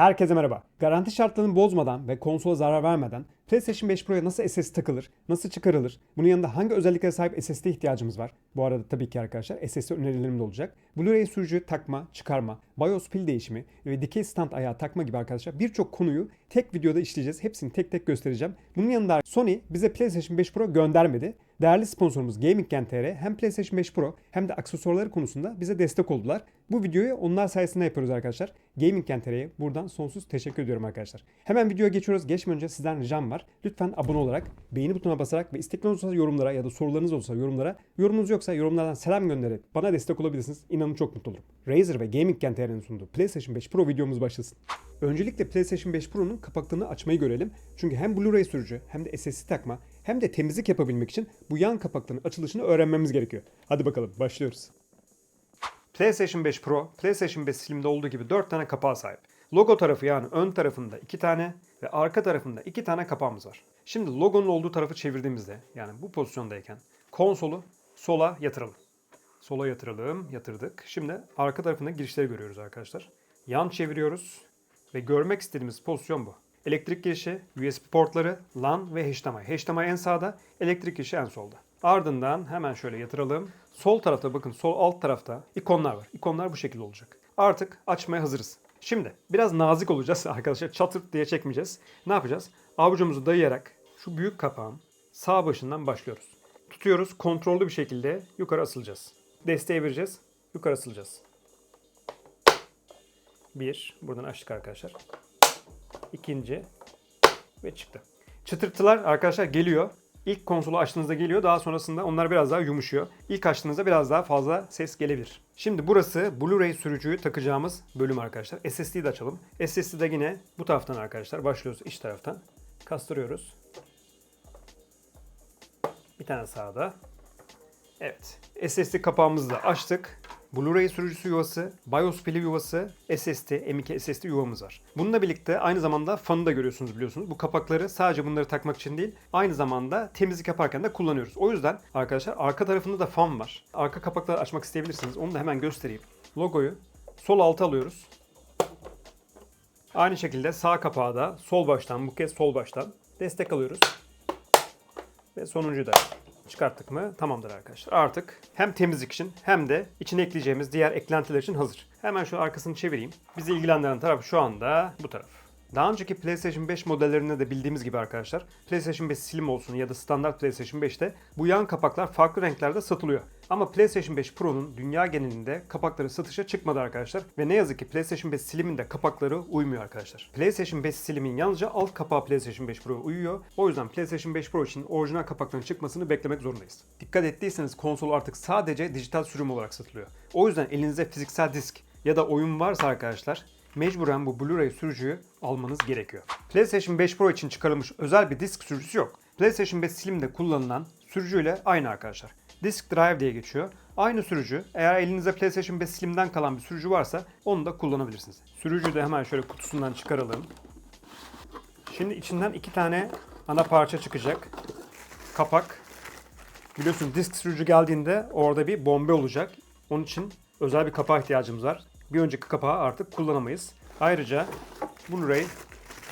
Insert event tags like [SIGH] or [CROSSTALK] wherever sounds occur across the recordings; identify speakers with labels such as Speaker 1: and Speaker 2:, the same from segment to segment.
Speaker 1: Herkese merhaba. Garanti şartlarını bozmadan ve konsola zarar vermeden PlayStation 5 Pro'ya nasıl SSD takılır, nasıl çıkarılır, bunun yanında hangi özelliklere sahip SSD ihtiyacımız var? Bu arada tabii ki arkadaşlar SSD önerilerim de olacak. Blu-ray sürücü takma, çıkarma, BIOS pil değişimi ve dikey stand ayağı takma gibi arkadaşlar birçok konuyu tek videoda işleyeceğiz. Hepsini tek tek göstereceğim. Bunun yanında Sony bize PlayStation 5 Pro göndermedi. Değerli sponsorumuz Gaming.tr hem PlayStation 5 Pro hem de aksesuarları konusunda bize destek oldular. Bu videoyu onlar sayesinde yapıyoruz arkadaşlar. Gaming.tr'ye buradan sonsuz teşekkür ediyorum arkadaşlar. Hemen videoya geçiyoruz. Geçmeden önce sizden ricam var. Lütfen abone olarak, beğeni butonuna basarak ve istekleriniz olursa yorumlara ya da sorularınız olursa yorumlara, yorumunuz yoksa yorumlardan selam gönderip bana destek olabilirsiniz. İnanın çok mutlu olurum. Razer ve Gaming.tr'nin sunduğu PlayStation 5 Pro videomuz başlasın. Öncelikle PlayStation 5 Pro'nun kapaklarını açmayı görelim. Çünkü hem Blu-ray sürücü hem de SSD takma hem de temizlik yapabilmek için bu yan kapakların açılışını öğrenmemiz gerekiyor. Hadi bakalım başlıyoruz. PlayStation 5 Pro, PlayStation 5 Slim'de olduğu gibi 4 tane kapağa sahip. Logo tarafı yani ön tarafında 2 tane ve arka tarafında 2 tane kapağımız var. Şimdi logonun olduğu tarafı çevirdiğimizde yani bu pozisyondayken konsolu sola yatıralım. Sola yatıralım, yatırdık. Şimdi arka tarafında girişleri görüyoruz arkadaşlar. Yan çeviriyoruz ve görmek istediğimiz pozisyon bu. Elektrik girişi, USB portları, LAN ve HDMI. HDMI en sağda, elektrik girişi en solda. Ardından hemen şöyle yatıralım. Sol tarafta bakın sol alt tarafta ikonlar var. İkonlar bu şekilde olacak. Artık açmaya hazırız. Şimdi biraz nazik olacağız [LAUGHS] arkadaşlar. Çatırt diye çekmeyeceğiz. Ne yapacağız? Avucumuzu dayayarak şu büyük kapağın sağ başından başlıyoruz. Tutuyoruz. Kontrollü bir şekilde yukarı asılacağız. Desteğe vereceğiz. Yukarı asılacağız. Bir. Buradan açtık arkadaşlar. İkinci. Ve çıktı. Çıtırtılar arkadaşlar geliyor. İlk konsolu açtığınızda geliyor. Daha sonrasında onlar biraz daha yumuşuyor. İlk açtığınızda biraz daha fazla ses gelebilir. Şimdi burası Blu-ray sürücüyü takacağımız bölüm arkadaşlar. SSD'yi de açalım. SSD de yine bu taraftan arkadaşlar. Başlıyoruz iç taraftan. Kastırıyoruz. Bir tane sağda. Evet. SSD kapağımızı da açtık. Blu-ray sürücüsü yuvası, BIOS pili yuvası, SSD, M.2 SSD yuvamız var. Bununla birlikte aynı zamanda fanı da görüyorsunuz biliyorsunuz. Bu kapakları sadece bunları takmak için değil, aynı zamanda temizlik yaparken de kullanıyoruz. O yüzden arkadaşlar arka tarafında da fan var. Arka kapakları açmak isteyebilirsiniz. Onu da hemen göstereyim. Logoyu sol alta alıyoruz. Aynı şekilde sağ kapağı da sol baştan, bu kez sol baştan destek alıyoruz. Ve sonuncu da çıkarttık mı tamamdır arkadaşlar. Artık hem temizlik için hem de içine ekleyeceğimiz diğer eklentiler için hazır. Hemen şu arkasını çevireyim. Bizi ilgilendiren taraf şu anda bu taraf. Daha önceki PlayStation 5 modellerinde de bildiğimiz gibi arkadaşlar PlayStation 5 Slim olsun ya da standart PlayStation 5'te bu yan kapaklar farklı renklerde satılıyor. Ama PlayStation 5 Pro'nun dünya genelinde kapakları satışa çıkmadı arkadaşlar. Ve ne yazık ki PlayStation 5 Slim'in de kapakları uymuyor arkadaşlar. PlayStation 5 Slim'in yalnızca alt kapağı PlayStation 5 Pro'ya uyuyor. O yüzden PlayStation 5 Pro için orijinal kapakların çıkmasını beklemek zorundayız. Dikkat ettiyseniz konsol artık sadece dijital sürüm olarak satılıyor. O yüzden elinizde fiziksel disk ya da oyun varsa arkadaşlar mecburen bu Blu-ray sürücüyü almanız gerekiyor. PlayStation 5 Pro için çıkarılmış özel bir disk sürücüsü yok. PlayStation 5 Slim'de kullanılan sürücüyle aynı arkadaşlar. Disk Drive diye geçiyor. Aynı sürücü. Eğer elinizde PlayStation 5 Slim'den kalan bir sürücü varsa onu da kullanabilirsiniz. Sürücüyü de hemen şöyle kutusundan çıkaralım. Şimdi içinden iki tane ana parça çıkacak. Kapak. Biliyorsunuz disk sürücü geldiğinde orada bir bombe olacak. Onun için özel bir kapağa ihtiyacımız var. Bir önceki kapağı artık kullanamayız. Ayrıca Blu-ray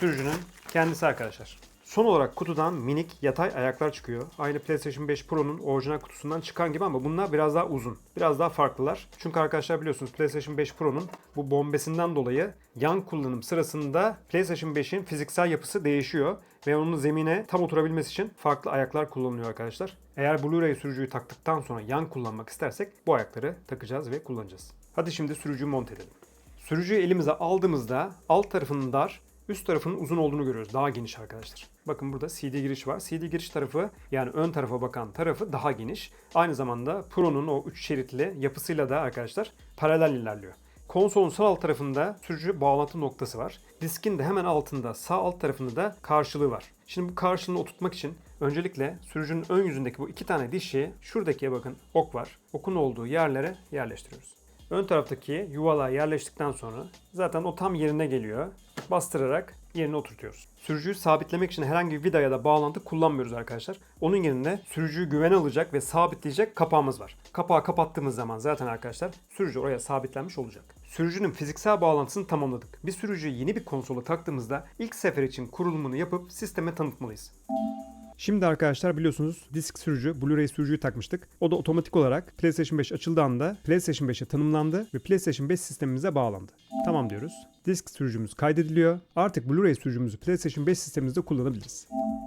Speaker 1: sürücünün kendisi arkadaşlar. Son olarak kutudan minik yatay ayaklar çıkıyor. Aynı PlayStation 5 Pro'nun orijinal kutusundan çıkan gibi ama bunlar biraz daha uzun. Biraz daha farklılar. Çünkü arkadaşlar biliyorsunuz PlayStation 5 Pro'nun bu bombesinden dolayı yan kullanım sırasında PlayStation 5'in fiziksel yapısı değişiyor. Ve onun zemine tam oturabilmesi için farklı ayaklar kullanılıyor arkadaşlar. Eğer Blu-ray sürücüyü taktıktan sonra yan kullanmak istersek bu ayakları takacağız ve kullanacağız. Hadi şimdi sürücüyü monte edelim. Sürücüyü elimize aldığımızda alt tarafının dar, üst tarafının uzun olduğunu görüyoruz. Daha geniş arkadaşlar. Bakın burada CD giriş var. CD giriş tarafı yani ön tarafa bakan tarafı daha geniş. Aynı zamanda Pro'nun o 3 şeritli yapısıyla da arkadaşlar paralel ilerliyor. Konsolun sağ alt tarafında sürücü bağlantı noktası var. Diskin de hemen altında sağ alt tarafında da karşılığı var. Şimdi bu karşılığını oturtmak için öncelikle sürücünün ön yüzündeki bu iki tane dişi şuradakiye bakın ok var. Okun olduğu yerlere yerleştiriyoruz. Ön taraftaki yuvalığa yerleştikten sonra zaten o tam yerine geliyor. Bastırarak yerine oturtuyoruz. Sürücüyü sabitlemek için herhangi bir vida ya da bağlantı kullanmıyoruz arkadaşlar. Onun yerine sürücüyü güvene alacak ve sabitleyecek kapağımız var. Kapağı kapattığımız zaman zaten arkadaşlar sürücü oraya sabitlenmiş olacak. sürücünün fiziksel bağlantısını tamamladık. Bir sürücüyü yeni bir konsola taktığımızda ilk sefer için kurulumunu yapıp sisteme tanıtmalıyız. Şimdi arkadaşlar biliyorsunuz disk sürücü, Blu-ray sürücüyü takmıştık. O da otomatik olarak PlayStation 5 açıldığı anda PlayStation 5'e tanımlandı ve PlayStation 5 sistemimize bağlandı. Tamam diyoruz. Disk sürücümüz kaydediliyor. Artık Blu-ray sürücümüzü PlayStation 5 sistemimizde kullanabiliriz.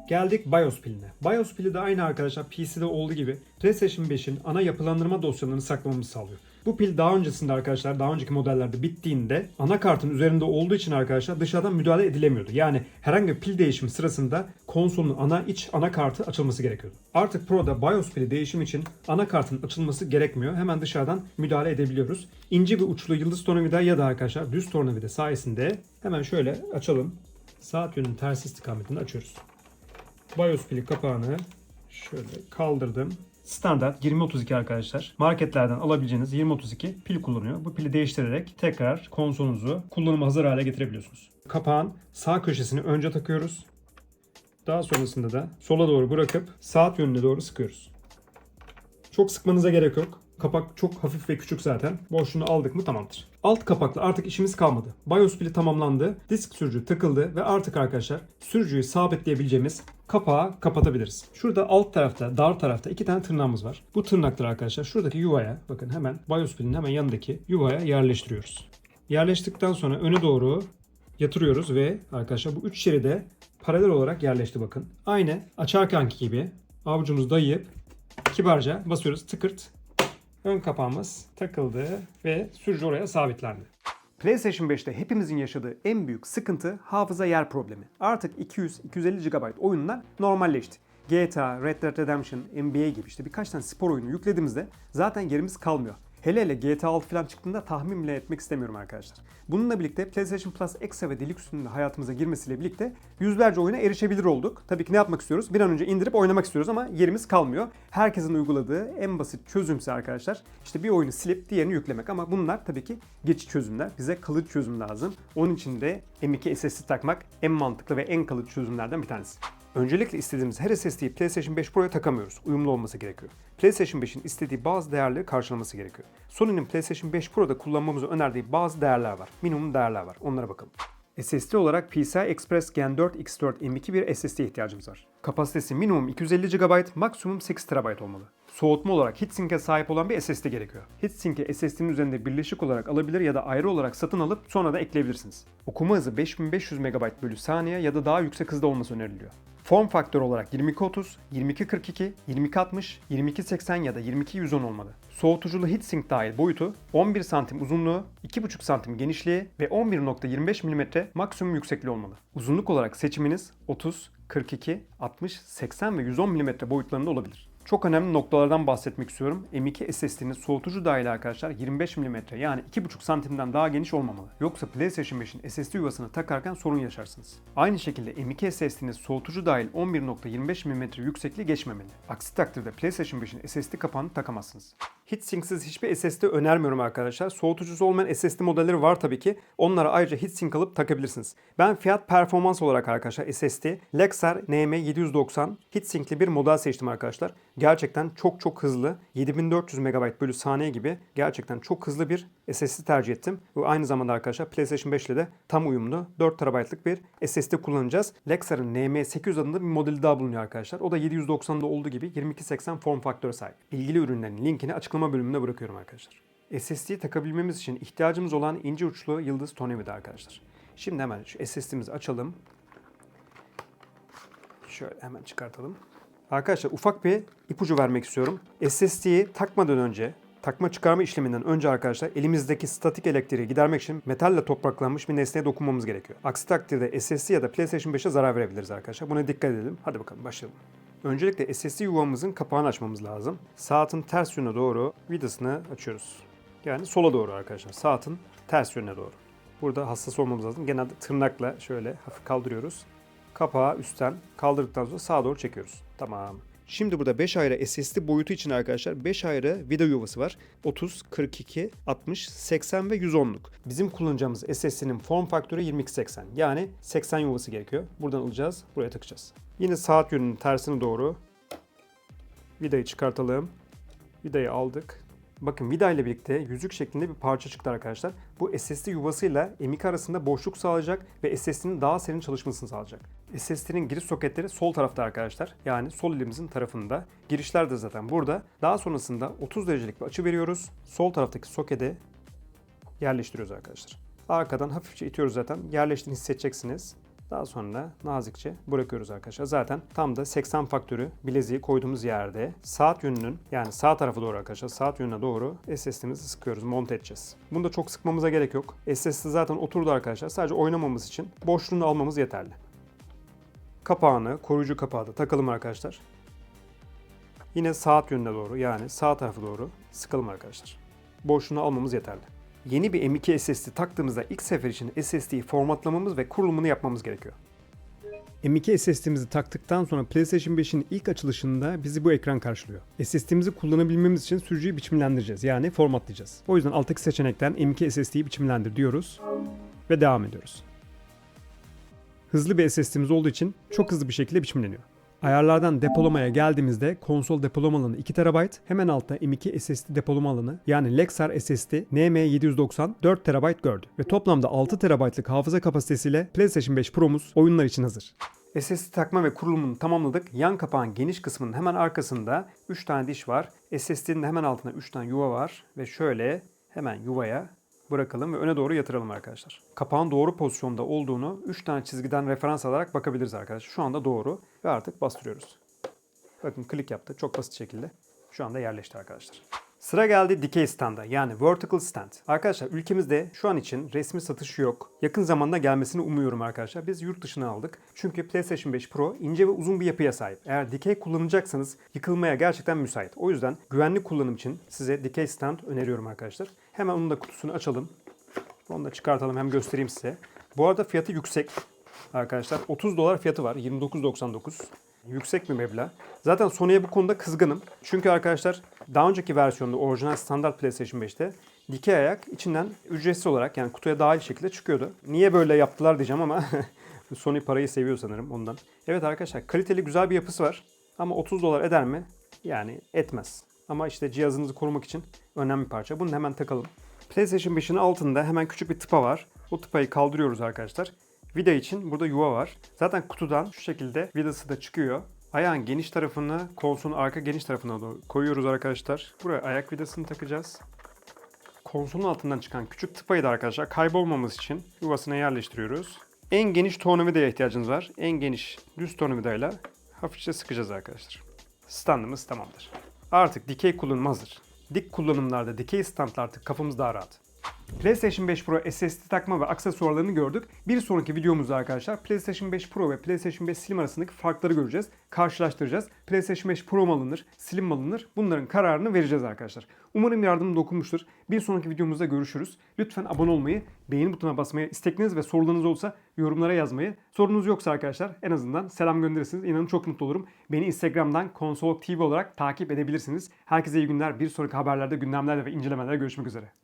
Speaker 1: Geldik BIOS piline. BIOS pili de aynı arkadaşlar PC'de olduğu gibi PlayStation 5'in ana yapılandırma dosyalarını saklamamızı sağlıyor. Bu pil daha öncesinde arkadaşlar daha önceki modellerde bittiğinde anakartın üzerinde olduğu için arkadaşlar dışarıdan müdahale edilemiyordu. Yani herhangi bir pil değişimi sırasında konsolun ana iç anakartı açılması gerekiyordu. Artık Pro'da BIOS pili değişim için anakartın açılması gerekmiyor. Hemen dışarıdan müdahale edebiliyoruz. İnce bir uçlu yıldız tornavida ya da arkadaşlar düz tornavida sayesinde hemen şöyle açalım. Saat yönünün ters istikametini açıyoruz. BIOS pili kapağını şöyle kaldırdım. Standart 2032 arkadaşlar. Marketlerden alabileceğiniz 2032 pil kullanıyor. Bu pili değiştirerek tekrar konsolunuzu kullanıma hazır hale getirebiliyorsunuz. Kapağın sağ köşesini önce takıyoruz. Daha sonrasında da sola doğru bırakıp saat yönüne doğru sıkıyoruz. Çok sıkmanıza gerek yok. Kapak çok hafif ve küçük zaten. Boşluğunu aldık mı tamamdır. Alt kapakla artık işimiz kalmadı. BIOS pili tamamlandı. Disk sürücü takıldı ve artık arkadaşlar sürücüyü sabitleyebileceğimiz kapağı kapatabiliriz. Şurada alt tarafta, dar tarafta iki tane tırnağımız var. Bu tırnakları arkadaşlar şuradaki yuvaya bakın hemen BIOS pilinin hemen yanındaki yuvaya yerleştiriyoruz. Yerleştirdikten sonra öne doğru yatırıyoruz ve arkadaşlar bu üç şeride paralel olarak yerleşti bakın. Aynı açarkenki gibi avucumuzu dayayıp kibarca basıyoruz tıkırt ön kapağımız takıldı ve sürücü oraya sabitlendi. PlayStation 5'te hepimizin yaşadığı en büyük sıkıntı hafıza yer problemi. Artık 200-250 GB oyunlar normalleşti. GTA, Red Dead Redemption, NBA gibi işte birkaç tane spor oyunu yüklediğimizde zaten yerimiz kalmıyor. Hele hele GTA 6 falan çıktığında tahmin bile etmek istemiyorum arkadaşlar. Bununla birlikte PlayStation Plus Extra ve Deluxe'ün de hayatımıza girmesiyle birlikte yüzlerce oyuna erişebilir olduk. Tabii ki ne yapmak istiyoruz? Bir an önce indirip oynamak istiyoruz ama yerimiz kalmıyor. Herkesin uyguladığı en basit çözümse arkadaşlar işte bir oyunu silip diğerini yüklemek ama bunlar tabii ki geçici çözümler. Bize kalıcı çözüm lazım. Onun için de M2 SSD takmak en mantıklı ve en kalıcı çözümlerden bir tanesi. Öncelikle istediğimiz her SSD'yi PlayStation 5 Pro'ya takamıyoruz. Uyumlu olması gerekiyor. PlayStation 5'in istediği bazı değerleri karşılaması gerekiyor. Sony'nin PlayStation 5 Pro'da kullanmamızı önerdiği bazı değerler var. Minimum değerler var. Onlara bakalım. SSD olarak PCI Express Gen 4 X4 M2 bir SSD ihtiyacımız var. Kapasitesi minimum 250 GB, maksimum 8 TB olmalı. Soğutma olarak heatsink'e sahip olan bir SSD gerekiyor. Heatsink'i SSD'nin üzerinde birleşik olarak alabilir ya da ayrı olarak satın alıp sonra da ekleyebilirsiniz. Okuma hızı 5500 MB bölü saniye ya da daha yüksek hızda olması öneriliyor. Form faktör olarak 2230, 2242, 2260, 2280 ya da 2210 olmalı. Soğutuculu heatsink dahil boyutu 11 santim uzunluğu, 2,5 santim genişliği ve 11.25 mm maksimum yüksekliği olmalı. Uzunluk olarak seçiminiz 30, 42, 60, 80 ve 110 mm boyutlarında olabilir. Çok önemli noktalardan bahsetmek istiyorum. M2 SSD'nin soğutucu dahil arkadaşlar 25 mm yani 2,5 santimden daha geniş olmamalı. Yoksa PlayStation 5'in SSD yuvasını takarken sorun yaşarsınız. Aynı şekilde M2 SSD'nin soğutucu dahil 11.25 mm yüksekliği geçmemeli. Aksi takdirde PlayStation 5'in SSD kapağını takamazsınız. Heatsink'siz hiçbir SSD önermiyorum arkadaşlar. Soğutucusu olmayan SSD modelleri var tabii ki. Onlara ayrıca heatsink alıp takabilirsiniz. Ben fiyat performans olarak arkadaşlar SSD Lexar NM790 heatsinkli bir model seçtim arkadaşlar. Gerçekten çok çok hızlı. 7400 MB bölü saniye gibi gerçekten çok hızlı bir SSD tercih ettim. Ve aynı zamanda arkadaşlar PlayStation 5 ile de tam uyumlu 4 TB'lık bir SSD kullanacağız. Lexar'ın NM800 adında bir modeli daha bulunuyor arkadaşlar. O da 790'da olduğu gibi 2280 form faktörü sahip. İlgili ürünlerin linkini açıklama bölümünde bırakıyorum arkadaşlar. SSD'yi takabilmemiz için ihtiyacımız olan ince uçlu yıldız tornavida arkadaşlar. Şimdi hemen şu SSD'mizi açalım. Şöyle hemen çıkartalım. Arkadaşlar ufak bir ipucu vermek istiyorum. SSD'yi takmadan önce, takma çıkarma işleminden önce arkadaşlar elimizdeki statik elektriği gidermek için metalle topraklanmış bir nesneye dokunmamız gerekiyor. Aksi takdirde SSD ya da PlayStation 5'e zarar verebiliriz arkadaşlar. Buna dikkat edelim. Hadi bakalım başlayalım. Öncelikle SSD yuvamızın kapağını açmamız lazım. Saatin ters yönüne doğru vidasını açıyoruz. Yani sola doğru arkadaşlar. Saatin ters yönüne doğru. Burada hassas olmamız lazım. Genelde tırnakla şöyle hafif kaldırıyoruz. Kapağı üstten kaldırdıktan sonra sağa doğru çekiyoruz. Tamam. Şimdi burada 5 ayrı SSD boyutu için arkadaşlar 5 ayrı vida yuvası var. 30, 42, 60, 80 ve 110'luk. Bizim kullanacağımız SSD'nin form faktörü 2280. Yani 80 yuvası gerekiyor. Buradan alacağız, buraya takacağız. Yine saat yönünün tersine doğru vidayı çıkartalım. Vidayı aldık. bakın vida ile birlikte yüzük şeklinde bir parça çıktı arkadaşlar. Bu SSD yuvasıyla M.2 arasında boşluk sağlayacak ve SSD'nin daha serin çalışmasını sağlayacak. SSD'nin giriş soketleri sol tarafta arkadaşlar. Yani sol elimizin tarafında. Girişler de zaten burada. Daha sonrasında 30 derecelik bir açı veriyoruz. Sol taraftaki sokete yerleştiriyoruz arkadaşlar. Arkadan hafifçe itiyoruz zaten. Yerleştiğini hissedeceksiniz. Daha sonra nazikçe bırakıyoruz arkadaşlar. Zaten tam da 80 faktörü bileziği koyduğumuz yerde saat yönünün yani sağ tarafa doğru arkadaşlar saat yönüne doğru SSD'mizi sıkıyoruz, monte edeceğiz. Bunu da çok sıkmamıza gerek yok. SSD zaten oturdu arkadaşlar. Sadece oynamamız için boşluğunu almamız yeterli. Kapağını, koruyucu kapağı da takalım arkadaşlar. Yine saat yönüne doğru yani sağ tarafa doğru sıkalım arkadaşlar. Boşluğunu almamız yeterli. Yeni bir M.2 SSD taktığımızda ilk sefer için SSD'yi formatlamamız ve kurulumunu yapmamız gerekiyor. M.2 SSD'mizi taktıktan sonra PlayStation 5'in ilk açılışında bizi bu ekran karşılıyor. SSD'mizi kullanabilmemiz için sürücüyü biçimlendireceğiz yani formatlayacağız. O yüzden alttaki seçenekten M.2 SSD'yi biçimlendir diyoruz ve devam ediyoruz. Hızlı bir SSD'miz olduğu için çok hızlı bir şekilde biçimleniyor. Ayarlardan depolamaya geldiğimizde konsol depolama alanı 2 TB, hemen altta M.2 SSD depolama alanı yani Lexar SSD NM790 4 TB gördü ve toplamda 6 TB'lık hafıza kapasitesiyle PlayStation 5 Pro'muz oyunlar için hazır. SSD takma ve kurulumunu tamamladık. Yan kapağın geniş kısmının hemen arkasında 3 tane diş var. SSD'nin hemen altında 3 tane yuva var ve şöyle hemen yuvaya bırakalım ve öne doğru yatıralım arkadaşlar. Kapağın doğru pozisyonda olduğunu 3 tane çizgiden referans alarak bakabiliriz arkadaşlar. Şu anda doğru ve artık bastırıyoruz. Bakın klik yaptı çok basit şekilde. Şu anda yerleşti arkadaşlar. Sıra geldi dikey standa yani vertical stand. Arkadaşlar ülkemizde şu an için resmi satışı yok. Yakın zamanda gelmesini umuyorum arkadaşlar. Biz yurt dışına aldık. Çünkü PlayStation 5 Pro ince ve uzun bir yapıya sahip. Eğer dikey kullanacaksanız yıkılmaya gerçekten müsait. O yüzden güvenli kullanım için size dikey stand öneriyorum arkadaşlar. Hemen onun da kutusunu açalım. Onu da çıkartalım hem göstereyim size. Bu arada fiyatı yüksek arkadaşlar. 30 dolar fiyatı var. 29.99. Yüksek bir meblağ. Zaten Sony'ye bu konuda kızgınım. Çünkü arkadaşlar daha önceki versiyonda orijinal standart PlayStation 5'te dikey ayak içinden ücretsiz olarak yani kutuya dahil şekilde çıkıyordu. Niye böyle yaptılar diyeceğim ama [LAUGHS] Sony parayı seviyor sanırım ondan. Evet arkadaşlar kaliteli güzel bir yapısı var. Ama 30 dolar eder mi? Yani etmez. Ama işte cihazınızı korumak için önemli parça. Bunu hemen takalım. PlayStation 5'in altında hemen küçük bir tıpa var. O tıpayı kaldırıyoruz arkadaşlar. Vida için burada yuva var. Zaten kutudan şu şekilde vidası da çıkıyor. Ayağın geniş tarafını konsolun arka geniş tarafına doğru koyuyoruz arkadaşlar. Buraya ayak vidasını takacağız. Konsolun altından çıkan küçük tıpayı da arkadaşlar kaybolmamız için yuvasına yerleştiriyoruz. En geniş tornavidaya ihtiyacınız var. En geniş düz tornavidayla hafifçe sıkacağız arkadaşlar. Standımız tamamdır. Artık dikey kullanım hazır. Dik kullanımlarda dikey standlar artık kafamız daha rahat. PlayStation 5 Pro SSD takma ve aksesuarlarını gördük. Bir sonraki videomuzda arkadaşlar PlayStation 5 Pro ve PlayStation 5 Slim arasındaki farkları göreceğiz. Karşılaştıracağız. PlayStation 5 Pro mu alınır, Slim mi alınır? Bunların kararını vereceğiz arkadaşlar. Umarım yardımım dokunmuştur. Bir sonraki videomuzda görüşürüz. Lütfen abone olmayı, beğeni butonuna basmayı, istekleriniz ve sorularınız olsa yorumlara yazmayı. Sorunuz yoksa arkadaşlar en azından selam gönderirsiniz. İnanın çok mutlu olurum. Beni Instagram'dan Konsolog TV olarak takip edebilirsiniz. Herkese iyi günler. Bir sonraki haberlerde, gündemlerde ve incelemelerde görüşmek üzere.